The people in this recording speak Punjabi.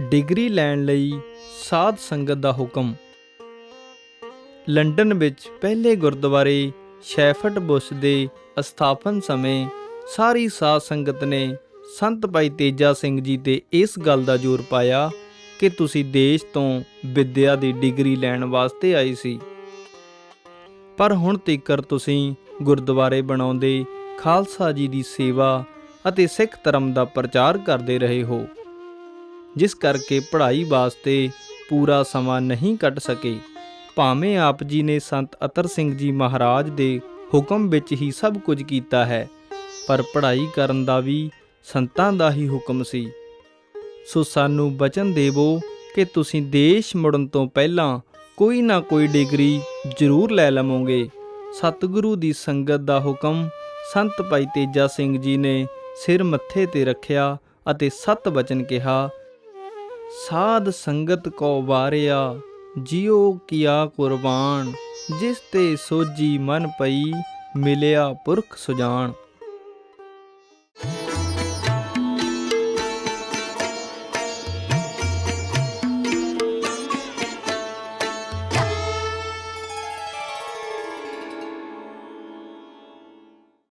ਡਿਗਰੀ ਲੈਣ ਲਈ ਸਾਧ ਸੰਗਤ ਦਾ ਹੁਕਮ। ਲੰਡਨ ਵਿੱਚ ਪਹਿਲੇ ਗੁਰਦੁਆਰੇ ਸ਼ੈਫਟ ਬੁਸ਼ ਦੇ ਅਸਥਾਪਨ ਸਮੇਂ ਸਾਰੀ ਸਾਧ ਸੰਗਤ ਨੇ ਸੰਤ ਭਾਈ ਤੇਜਾ ਸਿੰਘ ਜੀ ਤੇ ਇਸ ਗੱਲ ਦਾ ਜ਼ੋਰ ਪਾਇਆ ਕਿ ਤੁਸੀਂ ਦੇਸ਼ ਤੋਂ ਵਿੱਦਿਆ ਦੀ ਡਿਗਰੀ ਲੈਣ ਵਾਸਤੇ ਆਏ ਸੀ। ਪਰ ਹੁਣ ਤੀਕਰ ਤੁਸੀਂ ਗੁਰਦੁਆਰੇ ਬਣਾਉਂਦੇ ਖਾਲਸਾ ਜੀ ਦੀ ਸੇਵਾ ਅਤੇ ਸਿੱਖ ਧਰਮ ਦਾ ਪ੍ਰਚਾਰ ਕਰਦੇ ਰਹੇ ਹੋ। ਜਿਸ ਕਰਕੇ ਪੜ੍ਹਾਈ ਵਾਸਤੇ ਪੂਰਾ ਸਮਾਂ ਨਹੀਂ ਕੱਢ ਸਕੇ। ਭਾਵੇਂ ਆਪ ਜੀ ਨੇ ਸੰਤ ਅਤਰ ਸਿੰਘ ਜੀ ਮਹਾਰਾਜ ਦੇ ਹੁਕਮ ਵਿੱਚ ਹੀ ਸਭ ਕੁਝ ਕੀਤਾ ਹੈ, ਪਰ ਪੜ੍ਹਾਈ ਕਰਨ ਦਾ ਵੀ ਸੰਤਾਂ ਦਾ ਹੀ ਹੁਕਮ ਸੀ। ਸੋ ਸਾਨੂੰ ਬਚਨ ਦੇਵੋ ਕਿ ਤੁਸੀਂ ਦੇਸ਼ ਮੁੜਨ ਤੋਂ ਪਹਿਲਾਂ ਕੋਈ ਨਾ ਕੋਈ ਡਿਗਰੀ ਜ਼ਰੂਰ ਲੈ ਲਵੋਗੇ। ਸਤਿਗੁਰੂ ਦੀ ਸੰਗਤ ਦਾ ਹੁਕਮ ਸੰਤ ਭਾਈ ਤੇਜਾ ਸਿੰਘ ਜੀ ਨੇ ਸਿਰ ਮੱਥੇ ਤੇ ਰੱਖਿਆ ਅਤੇ ਸਤ ਬਚਨ ਕਿਹਾ ਸਾਧ ਸੰਗਤ ਕੋ ਵਾਰਿਆ, ਜਿਉ ਕੀਆ ਕੁਰਬਾਨ, ਜਿਸ ਤੇ ਸੋਜੀ ਮਨ ਪਈ, ਮਿਲਿਆ ਪੁਰਖ ਸੁਜਾਨ।